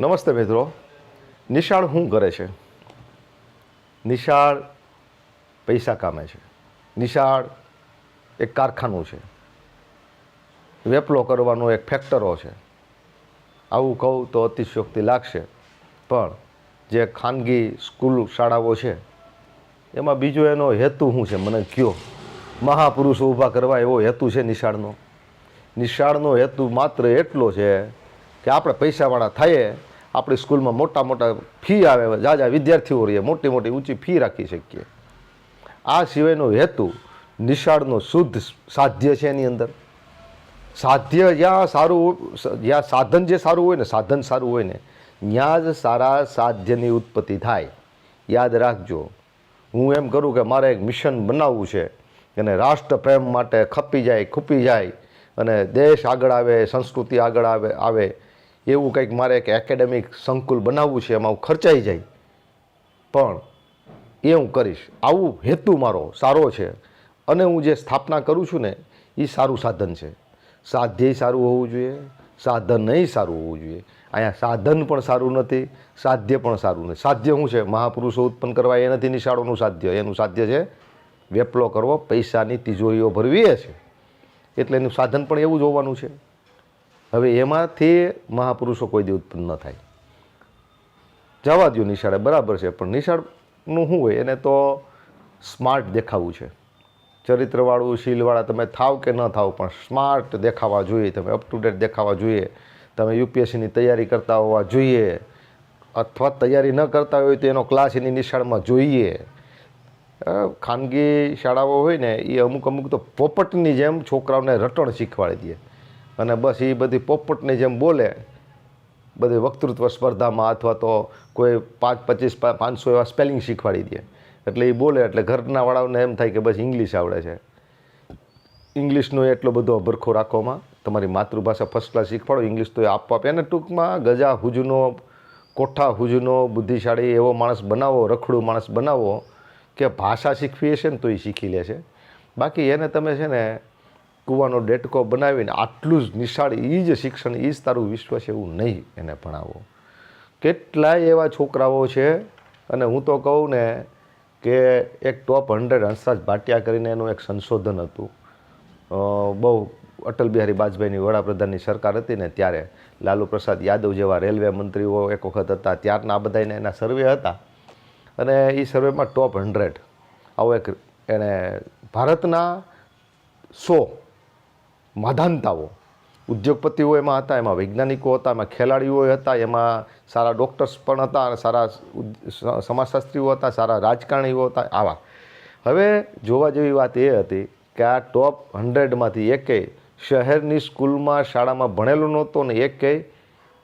નમસ્તે મિત્રો. નિશાળ શું કરે છે? નિશાળ પૈસા કામે છે. નિશાળ એક કારખાનું છે. વેપલો કરવાનો એક ફેક્ટરો છે. આવું કહું તો અતિશયોક્તિ લાગશે. પણ જે ખાનગી સ્કૂલ શાળાઓ છે, એમાં બીજો એનો હેતુ શું છે? મને કયો. મહાપુરુષો ઊભા કરવા એવો હેતુ છે નિશાળનો. નિશાળનો હેતુ માત્ર એટલો છે કે આપણે પૈસાવાળા થઈએ, આપણી સ્કૂલમાં મોટા મોટા ફી આવે, જાજા વિદ્યાર્થીઓ રહીએ, મોટી મોટી ઊંચી ફી રાખી શકીએ. આ સિવાયનો હેતુ નિશાળનો શુદ્ધ સાધ્ય છે એની અંદર. સાધ્ય જ્યાં સારું જ્યાં સાધન જે સારું હોય ને, સાધન સારું હોય ને, ત્યાં જ સારા સાધ્યની ઉત્પત્તિ થાય. યાદ રાખજો, હું એમ કરું કે મારે એક મિશન બનાવવું છે અને રાષ્ટ્ર પ્રેમ માટે ખપી જાય, ખૂપી જાય, અને દેશ આગળ આવે, સંસ્કૃતિ આગળ આવે આવે એવું કંઈક મારે એક એકેડેમિક સંકુલ બનાવવું છે, એમાં હું ખર્ચાઈ જાય. પણ એ હું કરીશ. આવું હેતુ મારો સારો છે અને હું જે સ્થાપના કરું છું ને એ સારું સાધન છે. સાધ્ય સારું હોવું જોઈએ, સાધન નહીં સારું હોવું જોઈએ. અહીંયા સાધન પણ સારું નથી, સાધ્ય પણ સારું નથી. સાધ્ય શું છે? મહાપુરુષો ઉત્પન્ન કરવા એ નથી નિશાળોનું સાધ્ય. એનું સાધ્ય છે વેપલો કરવો, પૈસાની તિજોરીઓ ભરવી છે. એટલે એનું સાધન પણ એવું જ હોવાનું છે. હવે એમાંથી મહાપુરુષો કોઈ દી ઉત્પન્ન ન થાય. જવા દો નિશાળે બરાબર છે, પણ નિશાળનું શું હોય? એને તો સ્માર્ટ દેખાવું છે. ચરિત્રવાળું, શીલવાળા, તમે થાવ કે ન થાવ, પણ સ્માર્ટ દેખાવા જોઈએ, તમે અપ ટુ ડેટ દેખાવા જોઈએ. તમે યુપીએસસીની તૈયારી કરતા હોવા જોઈએ. અથવા તૈયારી ન કરતા હોય તો એનો ક્લાસ એની નિશાળમાં જોઈએ. ખાનગી શાળાઓ હોય ને, એ અમુક અમુક તો પોપટની જેમ છોકરાઓને રટણ શીખવાડી દે. અને બસ એ બધી પોપટની જેમ બોલે, બધી વક્તૃત્વ સ્પર્ધામાં અથવા તો કોઈ પાંચ, પચીસ પાંચસો એવા સ્પેલિંગ શીખવાડી દે. એટલે એ બોલે, એટલે ઘરના વાળાઓને એમ થાય કે બસ ઇંગ્લિશ આવડે છે. ઇંગ્લિશનો એટલો બધો ભરખો રાખવામાં તમારી માતૃભાષા ફર્સ્ટ ક્લાસ શીખવાડો ઇંગ્લિશ તો એ આપવા આપે. અને ટૂંકમાં ગજા હુજનો, કોઠા હુજનો, બુદ્ધિશાળી એવો માણસ બનાવો, રખડું માણસ બનાવો, કે ભાષા શીખવી હશે ને તો એ શીખી લે છે. બાકી એને તમે છે ને કૂવાનો ડેટકો બનાવીને આટલું જ નિશાળ એ જ શિક્ષણ એ જ તારું વિશ્વ છે એવું નહીં એને ભણાવો. કેટલાય એવા છોકરાઓ છે, અને હું તો કહું ને કે એક ટોપ હંડ્રેડ હંસરાજ ભાટિયા કરીને એનું એક સંશોધન હતું. બહુ અટલ બિહારી વાજપેયીની વડાપ્રધાનની સરકાર હતી ને ત્યારે લાલુ પ્રસાદ યાદવ જેવા રેલવે મંત્રીઓ એક વખત હતા. ત્યારના આ બધાને એના સર્વે હતા. અને એ સર્વેમાં ટોપ હંડ્રેડ આવો એક એણે ભારતના સો માધાનતાઓ ઉદ્યોગપતિઓ એમાં હતા, એમાં વૈજ્ઞાનિકો હતા, એમાં ખેલાડીઓ હતા, એમાં સારા ડૉક્ટર્સ પણ હતા સારા સમાજશાસ્ત્રીઓ હતા, સારા રાજકારણીઓ હતા, આવા. હવે જોવા જેવી વાત એ હતી કે આ ટોપ હંડ્રેડમાંથી એકેય શહેરની સ્કૂલમાં, શાળામાં ભણેલો નહોતો ને એકેય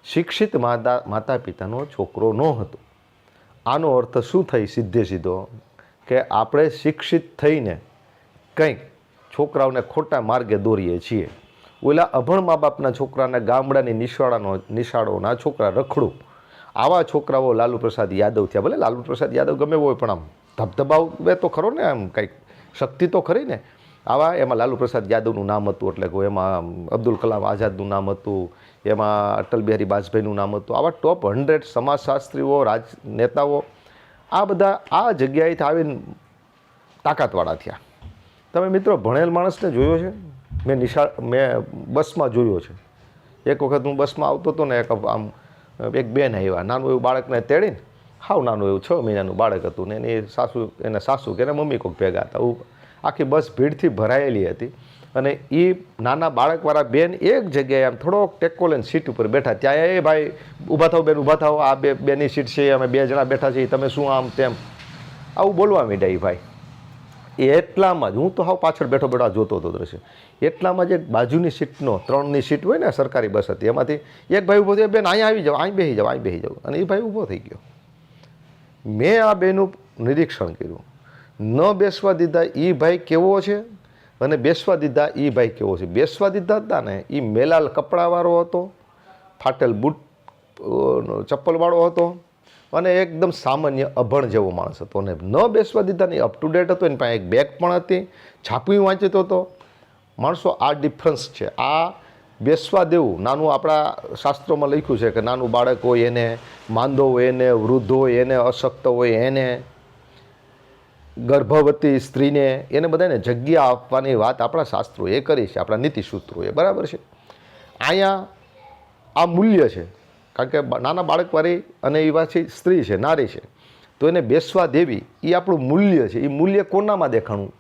શિક્ષિત માતા માતા પિતાનો છોકરો ન હતો આનો અર્થ શું થઈ સીધે સીધો? કે આપણે શિક્ષિત થઈને કંઈક છોકરાઓને ખોટા માર્ગે દોરીએ છીએ. ઓલા અભણ મા બાપના છોકરાને ગામડાની નિશાળાનો નિશાળોના છોકરા રખડું. આવા છોકરાઓ લાલુ પ્રસાદ યાદવ થયા. ભલે લાલુ પ્રસાદ યાદવ ગમે હોય, પણ આમ ધબધબાવે તો ખરો ને, આમ કંઈક શક્તિ તો ખરી ને. આવા એમાં લાલુ પ્રસાદ યાદવનું નામ હતું, એટલે કે એમાં અબ્દુલ કલામ આઝાદનું નામ હતું, એમાં અટલ બિહારી વાજપેયીનું નામ હતું. આવા ટોપ હંડ્રેડ સમાજશાસ્ત્રીઓ, રાજ, નેતાઓ, આ બધા આ જગ્યાએથી આવીને તાકાતવાળા થયા. તમે મિત્રો ભણેલ માણસને જોયો છે? મેં નિશાળ મેં બસમાં જોયો છે. એક વખત હું બસમાં આવતો હતો ને એક આમ એક બેન આવ્યા. નાનું એવું બાળકને તેડીને, હાવ નાનું એવું છ મહિનાનું બાળક હતું ને એની સાસુ, એને સાસુ કે એને મમ્મી કોઈક ભેગા હતા. આખી બસ ભીડથી ભરાયેલી હતી. અને એ નાના બાળકવાળા બેન એક જગ્યાએ આમ થોડોક ટેકો લઈને સીટ ઉપર બેઠા. ત્યાં એ ભાઈ, ઊભા થાવ બેન, ઊભા થાવ આ બે, બેની સીટ છે, અમે બે જણા બેઠા છીએ. તમે શું આમ તેમ? આવું બોલવા માંડ્યા એ ભાઈ. એટલામાં જ, હું તો હાવ પાછળ બેઠો બેઠો આ જોતો હતો દ્રશ્ય. એટલામાં જ એક બાજુની સીટનો, ત્રણની સીટ હોય ને, સરકારી બસ હતી. એમાંથી એક ભાઈ ઊભો થયો, બેન અહીંયા આવી જાઓ, અહીં બેસી જાઓ, અહીં બેસી જાઓ. અને એ ભાઈ ઊભો થઈ ગયો. મેં આ બેનું નિરીક્ષણ કર્યું. ન બેસવા દીધા એ ભાઈ કેવો છે અને બેસવા દીધા એ ભાઈ કેવો છે. બેસવા દીધા હતા ને એ મેલાલ કપડાવાળો હતો, ફાટેલ બૂટ ચપ્પલવાળો હતો અને એકદમ સામાન્ય અભણ જેવો માણસ હતો. અને ન બેસવા દીધા નહીં અપ ટુ ડેટ હતો, એની પાસે એક બેગ પણ હતી છાપવી વાંચતો હતો. માણસો, આ ડિફરન્સ છે. આ બેસવા દેવું, નાનું આપણા શાસ્ત્રોમાં લખ્યું છે કે નાનું બાળક હોય એને માંદો હોય, એને વૃદ્ધ હોય, એને અશક્ત હોય, એને ગર્ભવતી સ્ત્રીને એને બધાને જગ્યા આપવાની વાત આપણા શાસ્ત્રોએ કરી છે, આપણા નીતિસૂત્રોએ બરાબર છે? અહીંયા આ મૂલ્ય છે. કારણ કે નાના બાળકવાળી અને એ પાછી સ્ત્રી છે, નારી છે. તો એને બેસવા દેવી એ આપણું મૂલ્ય છે. એ મૂલ્ય કોનામાં દેખાણું?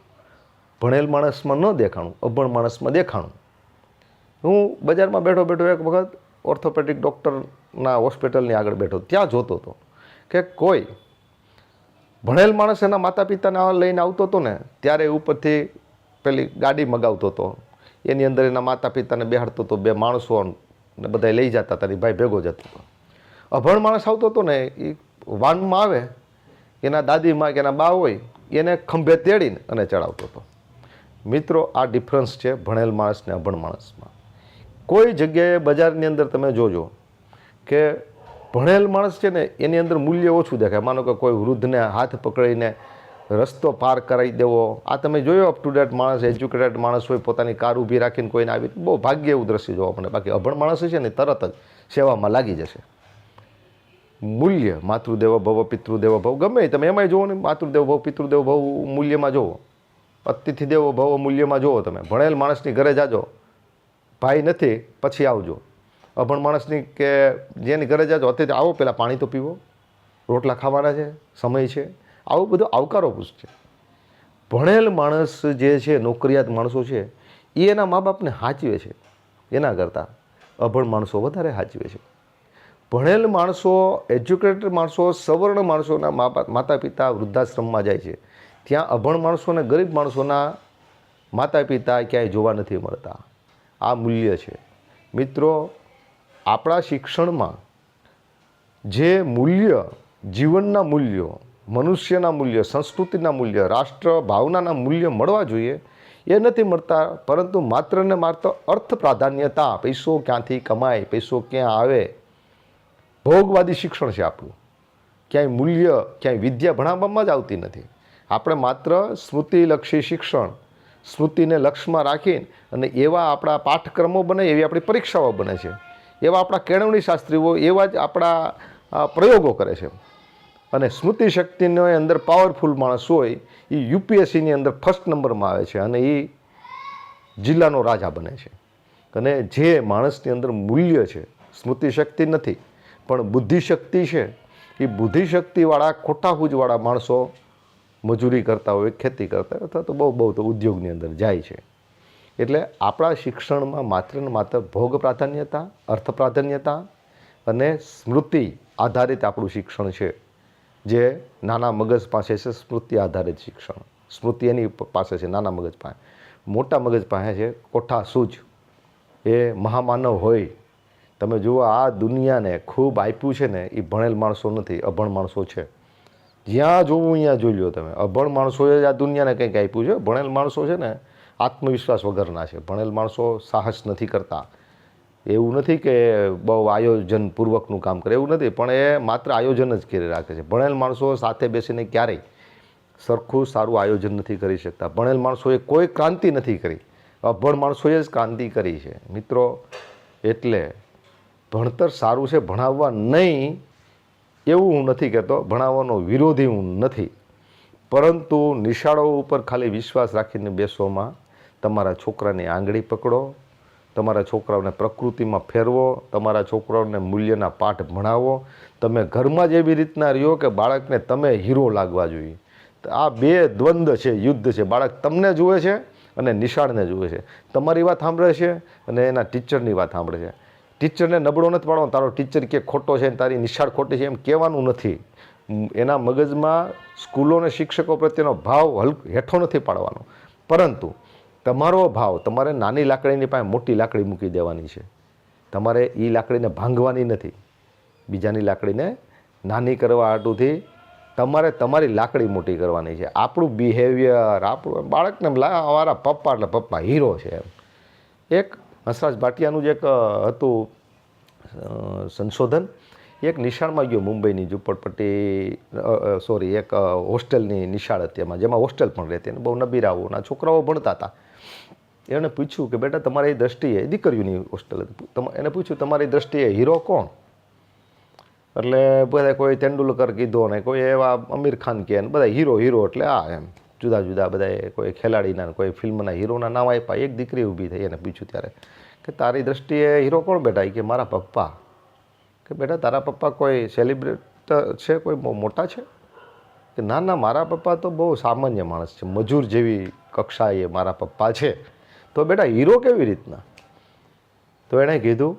ભણેલ માણસમાં ન દેખાણું, અભણ માણસમાં દેખાણું. હું બજારમાં બેઠો બેઠો એક વખત ઓર્થોપેડિક ડૉક્ટરના હોસ્પિટલની આગળ બેઠો, ત્યાં જોતો હતો કે કોઈ ભણેલ માણસ એના માતા પિતાને લઈને આવતો હતો ને, ત્યારે ઉપરથી પેલી ગાડી મગાવતો હતો. એની અંદર એના માતા પિતાને બેહાડતો હતો, બે માણસો ને બધા લઈ જતા હતા ભાઈ ભેગો જતો હતો. અભણ માણસ આવતો હતો ને એ વાનમાં આવે, એના દાદીમાં કે એના બા હોય, એને ખંભે તેડીને અને ચડાવતો હતો. મિત્રો, આ ડિફરન્સ છે ભણેલ માણસ ને અભણ માણસમાં. કોઈ જગ્યાએ બજારની અંદર તમે જોજો કે ભણેલ માણસ છે ને એની અંદર મૂલ્ય ઓછું દેખાય. માનો કે કોઈ વૃદ્ધને હાથ પકડીને રસ્તો પાર કરાવી દેવો. આ તમે જોયો અપ ટુ ડેટ માણસ એજ્યુકેટેડ માણસ હોય, પોતાની કાર ઊભી રાખીને કોઈને આવી બહુ ભાગ્ય એવું દ્રશ્ય જોવા મળે. બાકી અભણ માણસ છે ને તરત જ સેવામાં લાગી જશે. મૂલ્ય, માતૃદેવ ભવ, પિતૃદેવ ભવ, ગમે તમે એમાંય જુઓ ને, માતૃદેવ ભવ, પિતૃદેવ ભવ મૂલ્યમાં જુઓ અતિથિ દેવો ભવ મૂલ્યમાં જુઓ તમે. ભણેલ માણસની ઘરે જાજો. ભાઈ નથી, પછી આવજો. અભણ માણસની કે જેની ઘરે જાજો, અત્યારે આવો પહેલાં પાણી તો પીવો. રોટલા ખાવાના છે, સમય છે. આવું બધો આવકારો પૂછશે. ભણેલ માણસ જે છે, નોકરિયાત માણસો છે, એ એના મા બાપને સાચવે છે. એના કરતાં અભણ માણસો વધારે સાચવે છે. ભણેલ માણસો, એજ્યુકેટેડ માણસો, સવર્ણ માણસોના મા બાપ માતા પિતા વૃદ્ધાશ્રમમાં જાય છે. ત્યાં અભણ માણસો અને ગરીબ માણસોના માતા પિતા ક્યાંય જોવા નથી મળતા. આ મૂલ્ય છે. મિત્રો, આપણા શિક્ષણમાં જે મૂલ્ય, જીવનના મૂલ્યો મનુષ્યના મૂલ્ય, સંસ્કૃતિના મૂલ્ય, રાષ્ટ્ર, ભાવનાના મૂલ્ય મળવા જોઈએ. એ નથી મળતા, પરંતુ માત્ર ને માત્ર અર્થ પ્રાધાન્યતા, પૈસો ક્યાંથી કમાય, પૈસો ક્યાં આવે? ભોગવાદી શિક્ષણ છે આપણું. ક્યાંય મૂલ્ય, ક્યાંય વિદ્યા ભણાવવામાં જ આવતી નથી. આપણે માત્ર સ્મૃતિલક્ષી શિક્ષણ, સ્મૃતિને લક્ષ્યમાં રાખીને અને એવા આપણા પાઠક્રમો બને, એવી આપણી પરીક્ષાઓ બને છે. એવા આપણા કેળવણી શાસ્ત્રીઓ, એવા જ આપણા પ્રયોગો કરે છે. અને સ્મૃતિ શક્તિનો અંદર પાવરફુલ માણસ હોય એ યુપીએસસીની અંદર ફર્સ્ટ નંબરમાં આવે છે અને એ જિલ્લાનો રાજા બને છે. અને જે માણસની અંદર મૂલ્ય છે, સ્મૃતિ શક્તિ નથી, પણ બુદ્ધિશક્તિ છે એ બુદ્ધિશક્તિવાળા ખોટા હુજવાળા માણસો મજૂરી કરતા હોય, ખેતી કરતા હોય, અથવા તો બહુ બહુ તો ઉદ્યોગની અંદર જાય છે. એટલે આપણા શિક્ષણમાં માત્ર ને માત્ર ભોગ પ્રાધાન્યતા, અર્થ પ્રાધાન્યતા અને સ્મૃતિ આધારિત આપણું શિક્ષણ છે. જે નાના મગજ પાસે છે સ્મૃતિ આધારિત શિક્ષણ. સ્મૃતિ એની પાસે છે નાના મગજ પાસે. મોટા મગજ પાસે છે કોઠા સૂજ. એ મહામાનવ હોય. તમે જુઓ આ દુનિયાને ખૂબ આપ્યું છે ને, એ ભણેલ માણસો નથી, અભણ માણસો છે. જ્યાં જોવું અહીંયા જોઈ લો તમે. અભણ માણસોએ આ દુનિયાને કંઈક આપ્યું છે. ભણેલ માણસો છે ને, આત્મવિશ્વાસ વગરના છે. ભણેલ માણસો સાહસ નથી કરતા. એવું નથી કે બહુ આયોજનપૂર્વકનું કામ કરે, એવું નથી, પણ એ માત્ર આયોજન જ કરી રાખે છે. ભણેલ માણસો સાથે બેસીને ક્યારેય સરખું સારું આયોજન નથી કરી શકતા. ભણેલ માણસોએ કોઈ ક્રાંતિ નથી કરી. અભણ માણસોએ જ ક્રાંતિ કરી છે. મિત્રો, એટલે ભણતર સારું છે, ભણાવવા નહીં એવું હું નથી કહેતો, ભણાવવાનો વિરોધી હું નથી. પરંતુ નિશાળો ઉપર ખાલી વિશ્વાસ રાખીને બેસવામાં તમારા છોકરાની આંગળી પકડો તમારા છોકરાઓને પ્રકૃતિમાં ફેરવો, તમારા છોકરાઓને મૂલ્યના પાઠ ભણાવો. તમે ઘરમાં જ એવી રીતના રહ્યો કે બાળકને તમે હીરો લાગવા જોઈએ. આ બે દ્વંદ્વ છે, યુદ્ધ છે. બાળક તમને જુએ છે અને નિશાળને જુએ છે. તમારી વાત સાંભળે છે અને એના ટીચરની વાત સાંભળે છે. ટીચરને નબળો નથી પાડવાનો. તારો ટીચર કે ખોટો છે તારી નિશાળ ખોટી છે એમ કહેવાનું નથી. એના મગજમાં સ્કૂલો અને શિક્ષકો પ્રત્યેનો ભાવ હલ હેઠો નથી પાડવાનો. પરંતુ તમારો ભાવ, તમારે નાની લાકડીની પાસે મોટી લાકડી મૂકી દેવાની છે. તમારે એ લાકડીને ભાંગવાની નથી. બીજાની લાકડીને નાની કરવા હાટુથી તમારે તમારી લાકડી મોટી કરવાની છે. આપણું બિહેવિયર આપણું બાળકને અમારા પપ્પા એટલે પપ્પા હીરો છે એમ. એક હંસરાજ ભાટિયાનું જે એક હતું સંશોધન. એક નિશાળમાં ગયો મુંબઈની ઝુંપડપટ્ટી સોરી એક હોસ્ટેલની નિશાળ હતી એમાં, જેમાં હોસ્ટેલ પણ રહેતી અને બહુ નબીરાઓના છોકરાઓ ભણતા હતા. એણે પૂછ્યું કે બેટા તમારી દ્રષ્ટિએ દીકરીઓની હોસ્ટેલ હતી. એને પૂછ્યું, તમારી દ્રષ્ટિએ હીરો કોણ? એટલે બધા કોઈ તેંડુલકર કીધો ને કોઈ એવા અમીર ખાન કહે ને બધા હીરો હીરો એટલે આ એમ. જુદા જુદા બધા કોઈ ખેલાડીના કોઈ ફિલ્મના હીરોના નામ આપ્યા. એક દીકરી ઊભી થઈ એને પૂછ્યું ત્યારે કે તારી દ્રષ્ટિએ હીરો કોણ બેટા? કે, મારા પપ્પા. કે બેટા, તારા પપ્પા કોઈ સેલિબ્રેટ છે? કોઈ મોટા છે? કે ના ના, મારા પપ્પા તો બહુ સામાન્ય માણસ છે. મજૂર જેવી કક્ષાએ મારા પપ્પા છે. તો બેટા, હીરો કેવી રીતના? તો એણે કીધું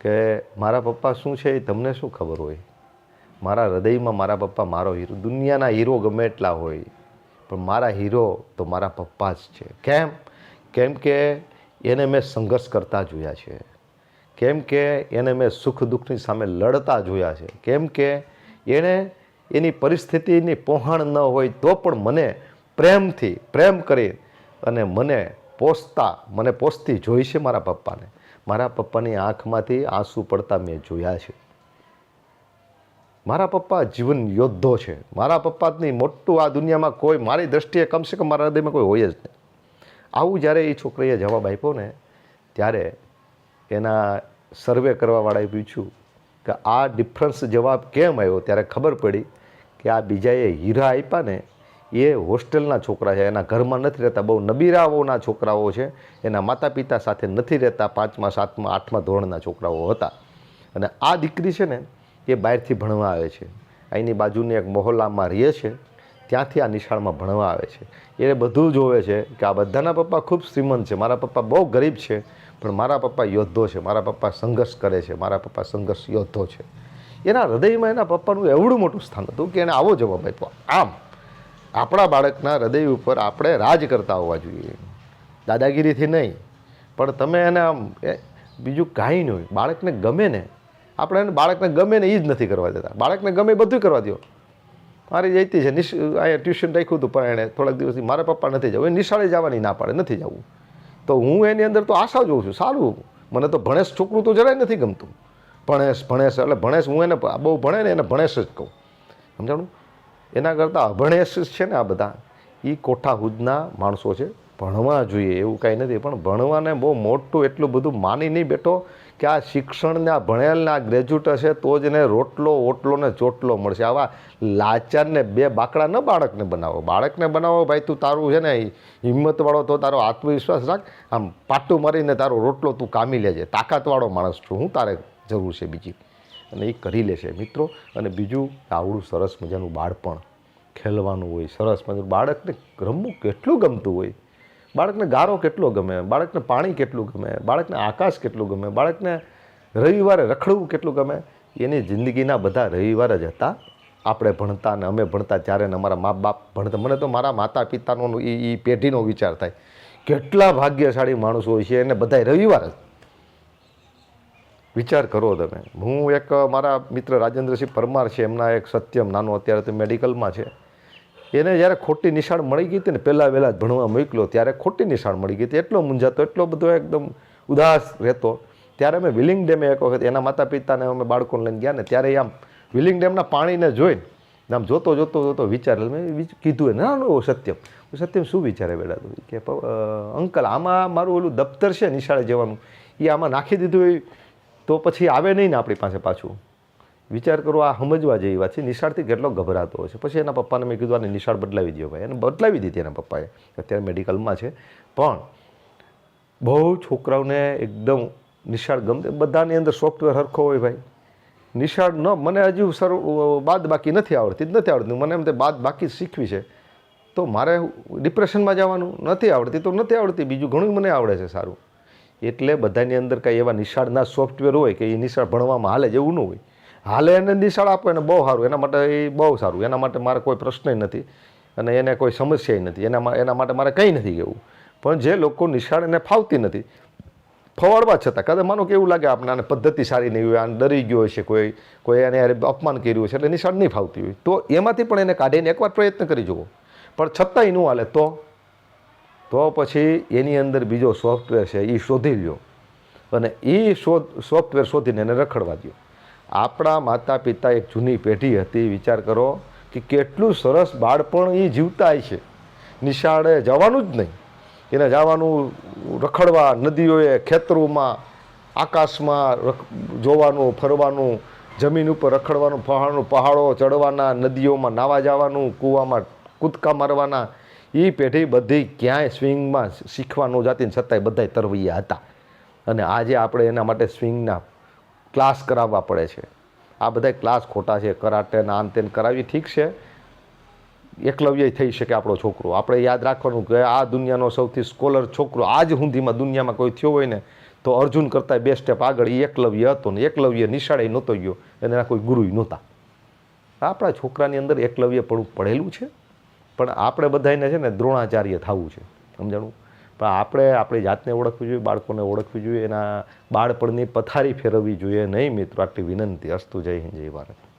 કે મારા પપ્પા શું છે એ તમને શું ખબર હોય? મારા હૃદયમાં મારા પપ્પા મારો હીરો, દુનિયાના હીરો ગમે એટલા હોય, પણ મારા હીરો તો મારા પપ્પા જ છે. કેમ? કેમ કે એને મેં સંઘર્ષ કરતા જોયા છે. કેમ કે એને મેં સુખ દુઃખની સામે લડતા જોયા છે. કેમ કે એણે એની પરિસ્થિતિની પહોંચ ન હોય તો પણ મને પ્રેમથી, પ્રેમ કરી અને મને પોસતા, મને પોસતી જોઈ છે મારા પપ્પાને. મારા પપ્પાની આંખમાંથી આંસુ પડતા મેં જોયા છે. મારા પપ્પા જીવન યોદ્ધો છે. મારા પપ્પાની મોટું આ દુનિયામાં કોઈ મારી દ્રષ્ટિએ કમસે કમ મારા હૃદયમાં કોઈ હોય જ નહીં. આવું જ્યારે એ છોકરીએ જવાબ આપ્યો ને, ત્યારે એના સર્વે કરવાવાળાએ પૂછ્યું કે આ ડિફરન્સ જવાબ કેમ આવ્યો ત્યારે ખબર પડી કે આ બીજાએ હીરા આપ્યા ને, એ હોસ્ટેલના છોકરા છે. એના ઘરમાં નથી રહેતા, બહુ નબીરાઓના છોકરાઓ છે. એના માતા પિતા સાથે નથી રહેતા, પાંચમા, સાતમા, આઠમા ધોરણના છોકરાઓ હતા. અને આ દીકરી છે ને, એ બહારથી ભણવા આવે છે. અહીંની બાજુની એક મહોલ્લામાં રહે છે. ત્યાંથી આ નિશાળમાં ભણવા આવે છે. એ બધું જોવે છે કે આ બધાના પપ્પા ખૂબ શ્રીમંત છે. મારા પપ્પા બહુ ગરીબ છે. પણ મારા પપ્પા યોદ્ધો છે, મારા પપ્પા સંઘર્ષ કરે છે, મારા પપ્પા સંઘર્ષ યોદ્ધો છે. એના હૃદયમાં એના પપ્પાનું એવડું મોટું સ્થાન હતું કે એને આવો જવાબ આપ્યો. આમ, આપણા બાળકના હૃદય ઉપર આપણે રાજ કરતા હોવા જોઈએ. દાદાગીરીથી નહીં, પણ તમે એને આમ બીજું કાંઈ નહીં હોય બાળકને ગમે ને, આપણે એને બાળકને ગમે ને એ જ નથી કરવા દેતા. બાળકને ગમે બધું કરવા દો મારી જઈતી છે, નિશ, અહીંયા ટ્યુશન રાખ્યું હતું, પણ એણે થોડાક દિવસથી મારા પપ્પા નથી જવું. એ નિશાળે જવાની ના પાડે, નથી જવું. તો હું એની અંદર તો આશા જોઉં છું, સારું. મને તો ભણેશ છોકરું તો જરાય નથી ગમતું. ભણેશ ભણેશ, એટલે ભણેશ હું એને બહુ ભણે ને એને ભણેશ જ કહું. સમજાણું? એના કરતાં અભણેશ છે ને આ બધા. એ કોઠા હુદના માણસો છે. ભણવા જોઈએ એવું કાંઈ નથી, પણ ભણવાને બહુ મોટું એટલું બધું માની નહીં બેઠો કે આ શિક્ષણના ભણેલના ગ્રેજ્યુએટ હશે તો જ એને રોટલો, ઓટલો ને ચોટલો મળશે. આવા લાચારને બે બાકડા ન બાળકને બનાવો. બાળકને બનાવો, ભાઈ, તું તારું છે ને હિંમતવાળો તો તારો આત્મવિશ્વાસ રાખ. આમ પાટું મારીને તારો રોટલો તું કામી લેજે. તાકાતવાળો માણસ છું હું, તારે જરૂર છે બીજી. અને એ કરી લેશે મિત્રો. અને બીજું આવડું સરસ મજાનું બાળપણ. ખેલવાનું હોય, સરસ મજાનું બાળકને રમવું કેટલું ગમતું હોય. બાળકને ગારો કેટલો ગમે? બાળકને પાણી કેટલું ગમે? બાળકને આકાશ કેટલું ગમે? બાળકને રવિવારે રખડવું કેટલું ગમે? એની જિંદગીના બધા રવિવાર જ હતા. આપણે ભણતા ને અમે ભણતા ત્યારે ને અમારા મા બાપ ભણતા. મને તો મારા માતા પિતાનો એ એ પેઢીનો વિચાર થાય. કેટલા ભાગ્યશાળી માણસો હોય છે એને બધાય રવિવાર જ. વિચાર કરો તમે. હું એક મારા મિત્ર રાજેન્દ્રસિંહ પરમાર છે. એમના એક સત્યમ નાનો અત્યારે તો મેડિકલમાં છે. એને જ્યારે ખોટી નિશાળ મળી ગઈ હતી ને પહેલાં વહેલા જ ભણવા મોકલ્યો, ત્યારે ખોટી નિશાળ મળી ગઈ હતી. એટલો મૂંઝાતો, એટલો બધો એકદમ ઉદાસ રહેતો. ત્યારે અમે વિલિંગ ડેમે એક વખત એના માતા પિતાને અમે બાળકોને લઈને ગયા ને ત્યારે આમ વિલિંગ ડેમના પાણીને જોઈને આમ જોતો જોતો જોતો વિચાર મેં કીધું ના, નો સત્યમ સત્યમ શું વિચારે બેડા તું? કે અંકલ, આમાં મારું ઓલું દફતર છે નિશાળે જવાનું. એ આમાં નાખી દીધું હોય તો પછી આવે નહીં ને આપણી પાસે પાછું. વિચાર કરો, આ સમજવા જેવી વાત છે. નિશાળથી કેટલો ગભરાતો હશે પછી એના પપ્પાને મેં કીધું, આને નિશાળ બદલાવી દો ભાઈ. એને બદલાવી દીધી એના પપ્પાએ. અત્યારે મેડિકલમાં છે. પણ બહુ છોકરાઓને એકદમ નિશાળ ગમતે. બધાની અંદર સોફ્ટવેર હરખો હોય ભાઈ. નિશાળ ન, મને હજુ સર, બાદ બાકી નથી આવડતી, જ નથી આવડતી. મને એમ તે બાદ બાકી શીખવી છે. તો મારે ડિપ્રેશનમાં જવાનું નથી આવડતી, તો નથી આવડતી. બીજું ઘણું મને આવડે છે સારું. એટલે બધાની અંદર કાંઈ એવા નિશાળના સોફ્ટવેર હોય કે એ નિશાળ ભણવામાં હાલે જેવું ન હોય. હાલે એને નિશાળ આપો એને બહુ સારું, એના માટે એ બહુ સારું, એના માટે મારે કોઈ પ્રશ્ન નથી અને એને કોઈ સમસ્યા નથી, એના એના માટે મારે કંઈ નથી કહેવું. પણ જે લોકો નિશાળ એને ફાવતી નથી, ફવાડવા છતાં કદાચ માનો કે એવું લાગે આપણે આને પદ્ધતિ સારી નહીં હોય, આને ડરી ગયો હશે કોઈ કોઈ એને અપમાન કર્યું હશે એટલે નિશાળ નહીં ફાવતી હોય. તો એમાંથી પણ એને કાઢીને એકવાર પ્રયત્ન કરી જુઓ. પણ છતાંય ન હાલે, તો? તો પછી એની અંદર બીજો સોફ્ટવેર છે એ શોધી લ્યો. અને એ શોધ, સોફ્ટવેર શોધીને એને રખડવા દો આપણા માતા પિતા એક જૂની પેઢી હતી. વિચાર કરો કે કેટલું સરસ બાળપણ એ જીવતા છે. નિશાળે જવાનું જ નહીં. એને જવાનું રખડવા, નદીઓએ, ખેતરોમાં, આકાશમાં જોવાનું, ફરવાનું, જમીન ઉપર રખડવાનું, પહાડનું, પહાડો ચડવાના, નદીઓમાં નાવા જવાનું, કૂવામાં કૂદકા મારવાના એ પેઢી બધી ક્યાંય સ્વિંગમાં શીખવા ન જાતી છતાંય બધાય તરવૈયા હતા. અને આજે આપણે એના માટે સ્વિંગના ક્લાસ કરાવવા પડે છે. આ બધા ક્લાસ ખોટા છે. કરાટે ને આન તેન કરાવી ઠીક છે. એકલવ્ય થઈ શકે આપણો છોકરો. આપણે યાદ રાખવાનું કે આ દુનિયાનો સૌથી સ્કોલર છોકરો આજ સુધીમાં દુનિયામાં કોઈ થયો હોય ને, તો અર્જુન કરતાં બે સ્ટેપ આગળ એ એકલવ્ય હતો ને, એકલવ્ય નિશાળે નહોતો ગયો. એના કોઈ ગુરુય નહોતા. આપણા છોકરાની અંદર એકલવ્ય પણ પડેલું છે. પણ આપણે બધાને છે ને દ્રોણાચાર્ય થવું છે. સમજાણું? પણ આપણે આપણી જાતને ઓળખવી જોઈએ, બાળકોને ઓળખવી જોઈએ, એના બાળપણની પથારી ફેરવવી જોઈએ નહીં, મિત્રો. આટલી વિનંતી. અસ્તુ જય હિન્દ, જય ભારત.